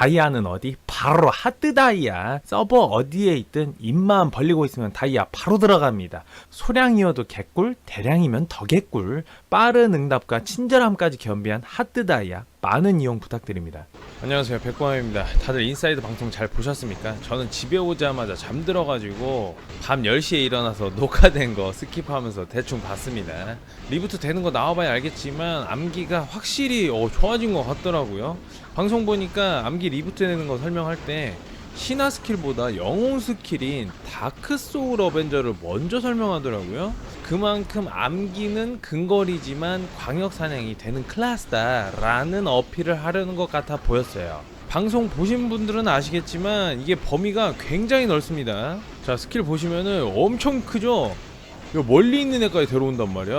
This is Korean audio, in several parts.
다이아는 어디? 바로 하드 다이아. 서버 어디에 있든 입만 벌리고 있으면 다이아 바로 들어갑니다. 소량이어도 개꿀, 대량이면 더 개꿀. 빠른 응답과 친절함까지 겸비한 하드 다이아. 많은 이용 부탁드립니다. 안녕하세요. 백광입니다. 다들 인사이드 방송 잘 보셨습니까? 저는 집에 오자마자 잠들어가지고 밤 10시에 일어나서 녹화된 거 스킵하면서 대충 봤습니다. 리부트 되는 거 나와봐야 알겠지만 암기가 확실히 어, 좋아진 것 같더라고요. 방송 보니까 암기 리부트 되는 거 설명할 때 신화 스킬보다 영웅 스킬인 다크 소울 어벤져를 먼저 설명하더라고요. 그만큼 암기는 근거리지만 광역 사냥이 되는 클래스다라는 어필을 하려는 것 같아 보였어요. 방송 보신 분들은 아시겠지만 이게 범위가 굉장히 넓습니다. 자 스킬 보시면은 엄청 크죠. 이거 멀리 있는 애까지 데려온단 말이야.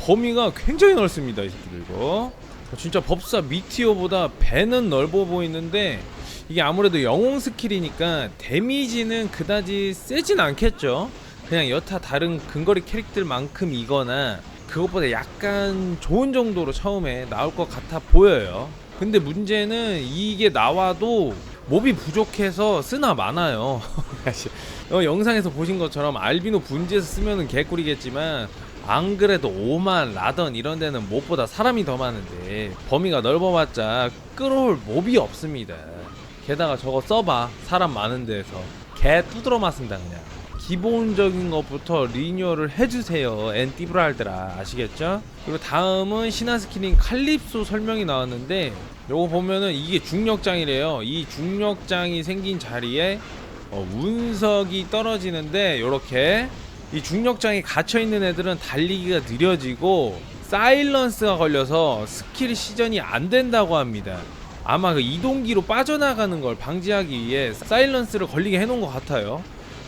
범위가 굉장히 넓습니다 이 새끼들 이거. 진짜 법사 미티어보다 배는 넓어 보이는데 이게 아무래도 영웅 스킬이니까 데미지는 그다지 세진 않겠죠. 그냥 여타 다른 근거리 캐릭들만큼 이거나 그것보다 약간 좋은 정도로 처음에 나올 것 같아 보여요. 근데 문제는 이게 나와도 몹이 부족해서 쓰나 많아요. 어, 영상에서 보신 것처럼 알비노 분지에서 쓰면은 개꿀이겠지만 안 그래도 오만 라던 이런 데는 몹보다 사람이 더 많은데 범위가 넓어봤자 끌어올 몹이 없습니다. 게다가 저거 써봐. 사람 많은 데에서. 개 두드러 맞습니다 그냥. 기본적인 것부터 리뉴얼을 해주세요 엔티브랄드라. 아시겠죠? 그리고 다음은 신화 스킬인 칼립소 설명이 나왔는데 요거 보면은 이게 중력장이래요. 이 중력장이 생긴 자리에 어, 운석이 떨어지는데 요렇게 이 중력장에 갇혀 있는 애들은 달리기가 느려지고 사일런스가 걸려서 스킬 시전이 안 된다고 합니다. 아마 그 이동기로 빠져나가는 걸 방지하기 위해 사일런스를 걸리게 해놓은 것 같아요.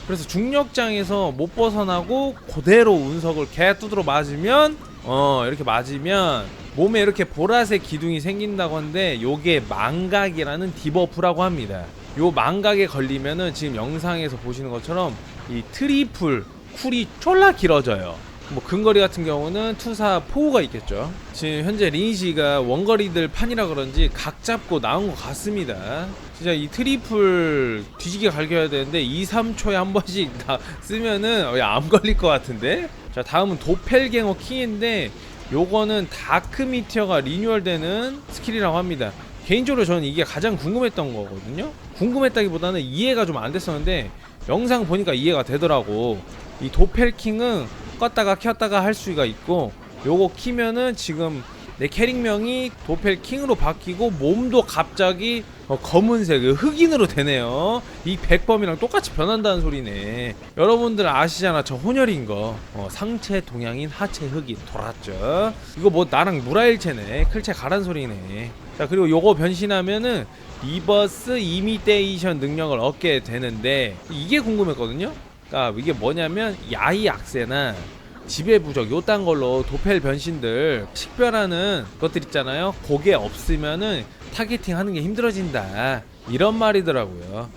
그래서 중력장에서 못 벗어나고 그대로 운석을 개 두드러 맞으면 어 이렇게 맞으면 몸에 이렇게 보라색 기둥이 생긴다고 하는데 요게 망각이라는 디버프라고 합니다. 요 망각에 걸리면은 지금 영상에서 보시는 것처럼 이 트리플 쿨이 졸라 길어져요. 뭐 근거리 같은 경우는 투사 포우가 있겠죠. 지금 현재 리니시가 원거리들 판이라 그런지 각 잡고 나온 것 같습니다. 진짜 이 트리플 뒤지게 갈겨야 되는데 2, 3초에 한 번씩 다 쓰면은 안 걸릴 것 같은데. 자 다음은 도펠갱어 킹인데 요거는 다크 미티어가 리뉴얼되는 스킬이라고 합니다. 개인적으로 저는 이게 가장 궁금했던 거거든요. 궁금했다기보다는 이해가 좀 안 됐었는데 영상 보니까 이해가 되더라고. 이 도펠킹은 껐다가 켰다가 할 수가 있고 요거 키면은 지금 내 캐릭명이 도펠 킹으로 바뀌고 몸도 갑자기 어, 검은색 흑인으로 되네요. 이 백범이랑 똑같이 변한다는 소리네. 여러분들 아시잖아 저 혼혈인 거. 어, 상체 동양인 하체 흑인 돌았죠. 이거 뭐 나랑 무라일체네. 클체 가란 소리네. 자 그리고 요거 변신하면은 리버스 이미테이션 능력을 얻게 되는데 이게 궁금했거든요 그러니까 이게 뭐냐면 야이 악세나 지배 부적 요딴 걸로 도펠 변신들 식별하는 것들 있잖아요. 그게 없으면은 타겟팅 하는 게 힘들어진다. 이런 말이더라고요.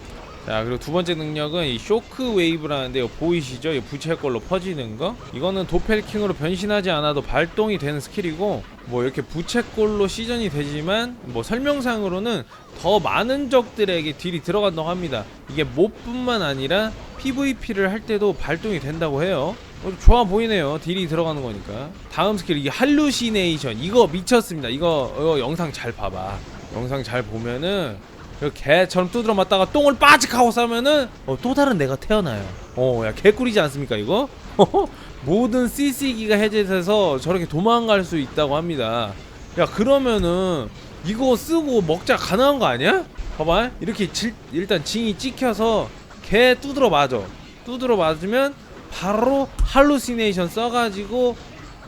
자 그리고 두 번째 능력은 이 쇼크 웨이브라는데 이거 보이시죠? 이 부채 걸로 퍼지는 거? 이거는 도펠킹으로 변신하지 않아도 발동이 되는 스킬이고 뭐 이렇게 부채꼴로 시전이 되지만 뭐 설명상으로는 더 많은 적들에게 딜이 들어간다고 합니다. 이게 몹뿐만 아니라 PVP를 할 때도 발동이 된다고 해요. 어, 좋아 보이네요. 딜이 들어가는 거니까. 다음 스킬 이게 할루시네이션 이거 미쳤습니다. 이거, 이거 영상 잘 봐봐. 영상 잘 보면은 그 개처럼 두드러 맞다가 똥을 빠직 하고 싸면은 어, 또 다른 내가 태어나요. 어, 야 개꿀이지 않습니까 이거? 모든 CC기가 해제돼서 저렇게 도망갈 수 있다고 합니다. 야 그러면은 이거 쓰고 먹자 가능한 거 아니야? 봐봐 이렇게 질, 일단 징이 찍혀서 개 두드러 맞아. 두드러 맞으면 바로 할루시네이션 써가지고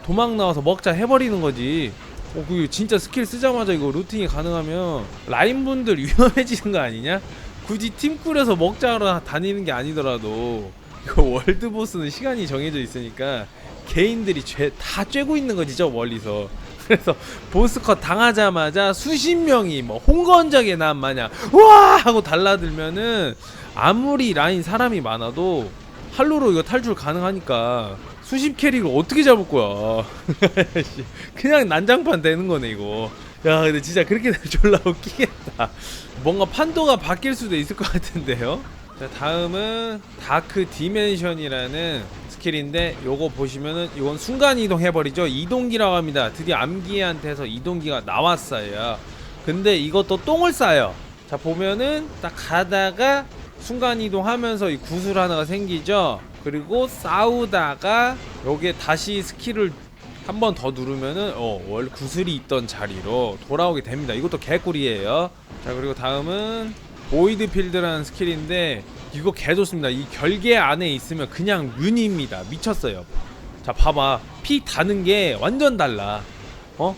도망 나와서 먹자 해버리는 거지. 어, 그 진짜 스킬 쓰자마자 이거 루팅이 가능하면 라인분들 위험해지는 거 아니냐? 굳이 팀 꾸려서 먹자로 다니는 게 아니더라도 이거 월드 보스는 시간이 정해져 있으니까 개인들이 죄, 다 쬐고 있는 거지 저 멀리서 그래서 보스컷 당하자마자 수십 명이 뭐 홍건작의 남 마냥 우와 하고 달라들면은 아무리 라인 사람이 많아도 할로로 이거 탈출 가능하니까 수십 캐릭을 어떻게 잡을 거야? 그냥 난장판 되는 거네 이거. 야 근데 진짜 그렇게 되면 졸라 웃기겠다. 뭔가 판도가 바뀔 수도 있을 것 같은데요? 자 다음은 다크 디멘션이라는 스킬인데 요거 보시면은 이건 순간 이동 해버리죠. 이동기라고 합니다. 드디어 암기한테서 이동기가 나왔어요. 근데 이것도 똥을 싸요. 자 보면은 딱 가다가 순간 이동하면서 이 구슬 하나가 생기죠 그리고 싸우다가 요게 다시 스킬을 한 번 더 누르면은 어 원래 구슬이 있던 자리로 돌아오게 됩니다. 이것도 개꿀이에요. 자 그리고 다음은 보이드 필드라는 스킬인데 이거 개 좋습니다. 이 결계 안에 있으면 그냥 뮤니입니다. 미쳤어요. 자 봐봐 피 다는 게 완전 달라. 어?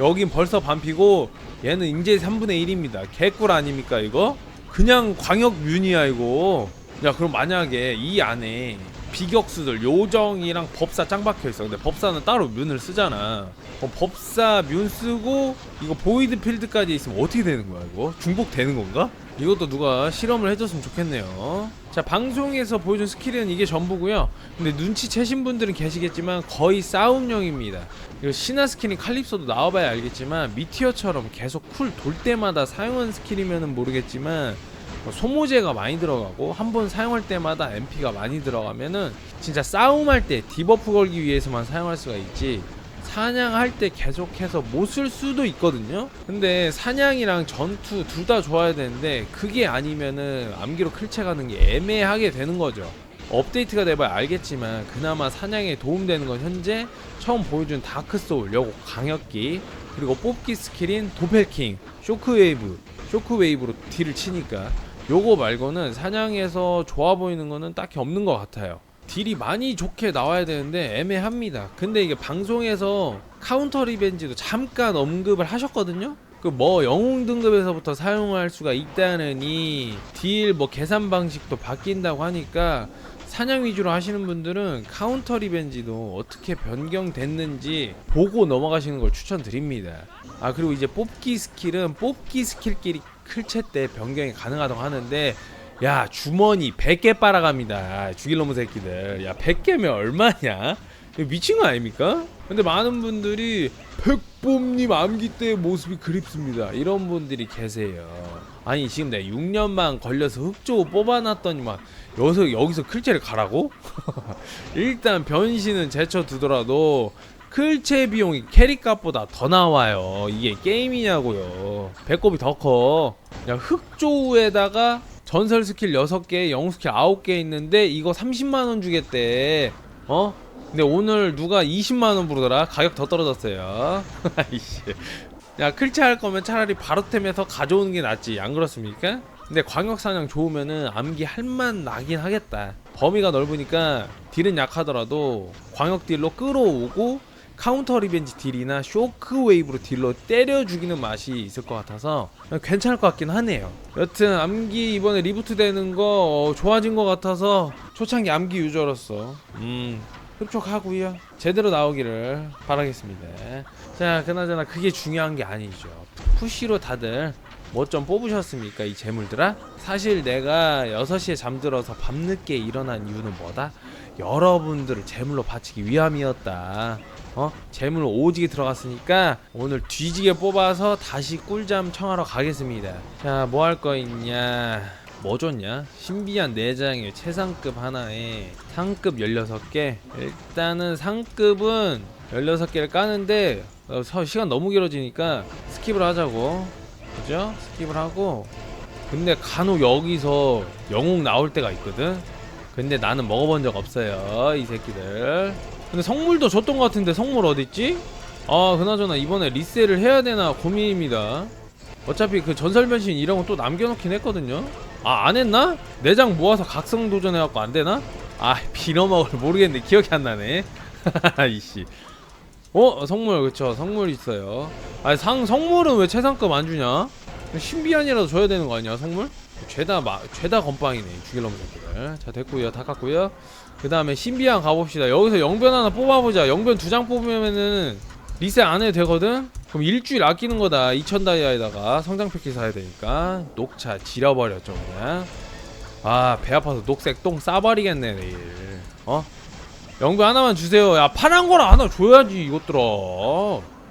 여긴 벌써 반피고 얘는 이제 3분의 1입니다. 개꿀 아닙니까 이거? 그냥 광역 뮤니야 이거. 야 그럼 만약에 이 안에 비격수들 요정이랑 법사 짱 박혀 있어. 근데 법사는 따로 뮨을 쓰잖아. 그럼 법사 뮨 쓰고 이거 보이드 필드까지 있으면 어떻게 되는 거야 이거? 중복 되는 건가? 이것도 누가 실험을 해줬으면 좋겠네요. 자 방송에서 보여준 스킬은 이게 전부고요. 근데 눈치채신 분들은 계시겠지만 거의 싸움용입니다. 이거 신화 스킬인 칼립소도 나와봐야 알겠지만 미티어처럼 계속 쿨 돌 때마다 사용한 스킬이면은 모르겠지만 뭐 소모제가 많이 들어가고 한 번 사용할 때마다 MP가 많이 들어가면은 진짜 싸움할 때 디버프 걸기 위해서만 사용할 수가 있지 사냥할 때 계속해서 못 쓸 수도 있거든요. 근데 사냥이랑 전투 둘 다 좋아야 되는데 그게 아니면은 암기로 클체 가는 게 애매하게 되는 거죠. 업데이트가 돼봐야 알겠지만 그나마 사냥에 도움되는 건 현재 처음 보여준 다크소울 요거 강력기 그리고 뽑기 스킬인 도펠킹 쇼크웨이브 쇼크웨이브로 딜을 치니까 요거 말고는 사냥에서 좋아 보이는 거는 딱히 없는 것 같아요. 딜이 많이 좋게 나와야 되는데 애매합니다. 근데 이게 방송에서 카운터 리벤지도 잠깐 언급을 하셨거든요. 그 뭐 영웅 등급에서부터 사용할 수가 있다느니 딜뭐 계산 방식도 바뀐다고 하니까 사냥 위주로 하시는 분들은 카운터 리벤지도 어떻게 변경됐는지 보고 넘어가시는 걸 추천드립니다. 아 그리고 이제 뽑기 스킬은 뽑기 스킬끼리 클체 때 변경이 가능하다고 하는데 야 주머니 100개 빨아갑니다. 죽일 놈의 새끼들. 야 100개면 얼마냐? 미친 거 아닙니까? 근데 많은 분들이 백범님 암기 때 모습이 그립습니다. 이런 분들이 계세요. 아니 지금 내가 6년만 걸려서 흑조 뽑아놨더니 막 여기서 여기서 클체를 가라고? 일단 변신은 제쳐두더라도 클체 비용이 캐릭값보다 더 나와요. 이게 게임이냐고요. 배꼽이 더 커. 야, 흑조우에다가 전설 스킬 6개, 영웅 스킬 9개 있는데 이거 30만원 주겠대. 어? 근데 오늘 누가 20만원 부르더라? 가격 더 떨어졌어요. 아이씨. 야, 클체 할 거면 차라리 바로템에서 가져오는 게 낫지. 안 그렇습니까? 근데 광역 사냥 좋으면은 암기 할만 나긴 하겠다. 범위가 넓으니까 딜은 약하더라도 광역 딜로 끌어오고 카운터 리벤지 딜이나 쇼크 웨이브로 딜로 때려 죽이는 맛이 있을 것 같아서 괜찮을 것 같긴 하네요. 여튼 암기 이번에 리부트 되는 거 어, 좋아진 것 같아서 초창기 암기 유저로서 음 흡족하고요. 제대로 나오기를 바라겠습니다. 자, 그나저나 그게 중요한 게 아니죠. 푸시로 다들 뭐좀 뽑으셨습니까 이 재물들아? 사실 내가 6시에 잠들어서 밤늦게 일어난 이유는 뭐다? 여러분들을 재물로 바치기 위함이었다. 어? 재물 오지게 들어갔으니까 오늘 뒤지게 뽑아서 다시 꿀잠 청하러 가겠습니다. 자 뭐 할 거 있냐? 뭐 줬냐? 신비한 4장에 최상급 하나에 상급 16개. 일단은 상급은 16개를 까는데 어, 서- 시간 너무 길어지니까 스킵을 하자고. 그죠? 스킵을 하고. 근데 간혹 여기서 영웅 나올 때가 있거든 근데 나는 먹어본 적 없어요 이 새끼들 근데 성물도 줬던 것 같은데 성물 어딨지? 아 그나저나 이번에 리셀을 해야 되나 고민입니다 어차피 그 전설 변신 이런 거 또 남겨놓긴 했거든요 아 안 했나? 내장 모아서 각성 도전해갖고 안 되나? 아 빌어먹을 모르겠는데 기억이 안 나네 이씨 어 성물 그쵸 성물 있어요 아니 상 성물은 왜 최상급 안 주냐? 신비한이라도 줘야 되는 거 아니야 성물? 죄다 마, 죄다 건빵이네 죽일놈 새끼들. 자 됐고요. 다 깠고요. 그 다음에 신비한 가봅시다. 여기서 영변 하나 뽑아보자. 영변 두 장 뽑으면은 리셋 안 해도 되거든? 그럼 일주일 아끼는 거다. 2000 다이아에다가 성장 패키 사야 되니까. 녹차 지려버렸죠 그냥. 아 배 아파서 녹색 똥 싸버리겠네 내일. 어? 영변 하나만 주세요. 야 파란 거라 하나 줘야지 이것들아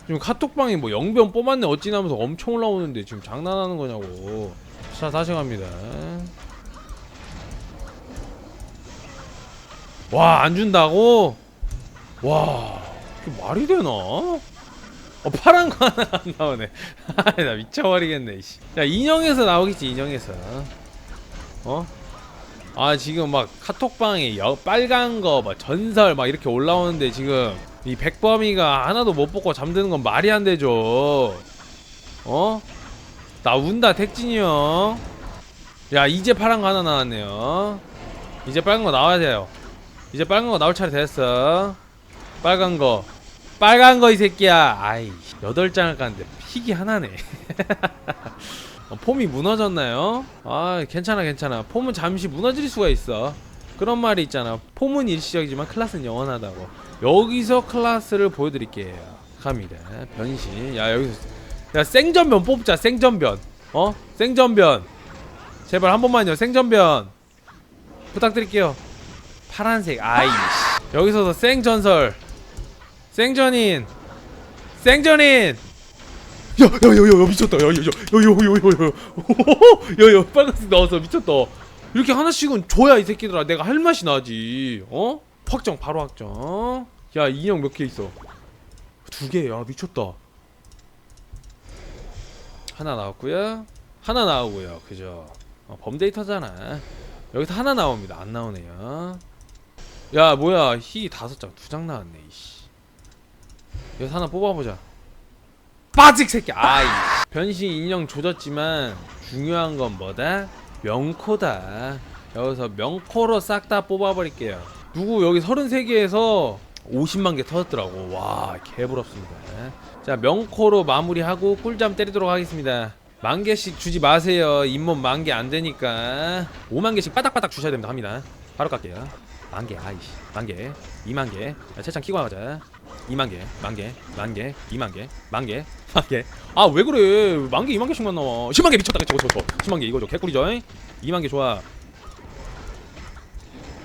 지금 카톡방에 뭐 영변 뽑았네 어찌나면서 엄청 올라오는데 지금 장난하는 거냐고 자 다시 갑니다 와 안 준다고? 와 이게 말이 되나? 어 파란 거 하나 안 나오네 나 미쳐버리겠네 씨. 야 인형에서 나오겠지 인형에서 어? 아 지금 막 카톡방에 여, 빨간 거 막 전설 막 이렇게 올라오는데 지금 이 백범이가 하나도 못 뽑고 잠드는 건 말이 안 되죠 어? 나 운다 택진이 형 야 이제 파란 거 하나 나왔네요. 이제 빨간 거 나와야 돼요. 이제 빨간 거 나올 차례 됐어. 빨간 거. 빨간 거 이 새끼야. 아이 여덟 장을 깠는데 픽이 하나네. 어, 폼이 무너졌나요? 아 괜찮아 괜찮아. 폼은 잠시 무너질 수가 있어. 그런 말이 있잖아. 폼은 일시적이지만 클라스는 영원하다고. 여기서 클라스를 보여드릴게요. 갑니다 변신. 야 여기서 야 생전변 뽑자 생전변 어? 생전변 제발 한 번만요 생전변 부탁드릴게요 파란색 아이 여기서도 생전설 생전인 생전인 야야야야 미쳤다 야야야야야야야야야야 빨간색 나왔어 미쳤다 이렇게 하나씩은 줘야 이 새끼들아 내가 할 맛이 나지 어 확정 바로 확정 야 인형 몇 개 있어 두 개야 미쳤다 하나 나왔고요. 하나 나오고요. 그죠? 어, 범데이터잖아. 여기서 하나 나옵니다. 안 나오네요. 야 뭐야. 희 다섯 장 두 장 나왔네 이씨. 여기서 하나 뽑아보자. 빠직 새끼. 아이. 변신 인형 조졌지만 중요한 건 뭐다? 명코다. 여기서 명코로 싹 다 뽑아버릴게요. 누구 여기 33개에서 50만 개 터졌더라고. 와 개부럽습니다 자 명코로 마무리하고 꿀잠 때리도록 하겠습니다 만 개씩 주지 마세요 잇몸 만개 안 되니까 5만 개씩 바닥바닥 주셔야 됩니다 갑니다 바로 갈게요 만개 아이씨 만개 2만 개 야, 채창 키고 가자 2만 개, 만 개, 만 개, 2만 개, 만 개, 만 개. 아 왜 그래? 만 개, 2만 개씩만 나와. 10만 개 미쳤다. 저거 저거. 10만 개 이거죠. 개꿀이죠. 2만 개 좋아.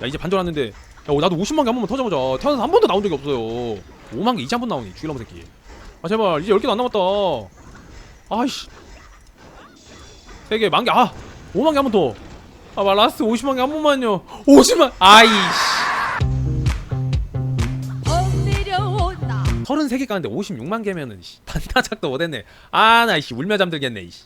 야 이제 반전 왔는데. 야 어, 나도 50만 개 한 번만 터져보자. 태어나서 한 번도 나온 적이 없어요. 5만 개 이제 한 번 나오니. 죽일놈 새끼. 아 제발 이제 10개도 안 남았다. 아이씨. 3개 만 개. 아 5만 개 한 번 더. 아말 라스트 50만 개 한 번만요. 50만. 아이씨. 내려온다. 33개 까는데 56만 개면은 씨, 반타작도 못했네. 아, 나 씨 울며 잠들겠네. 씨.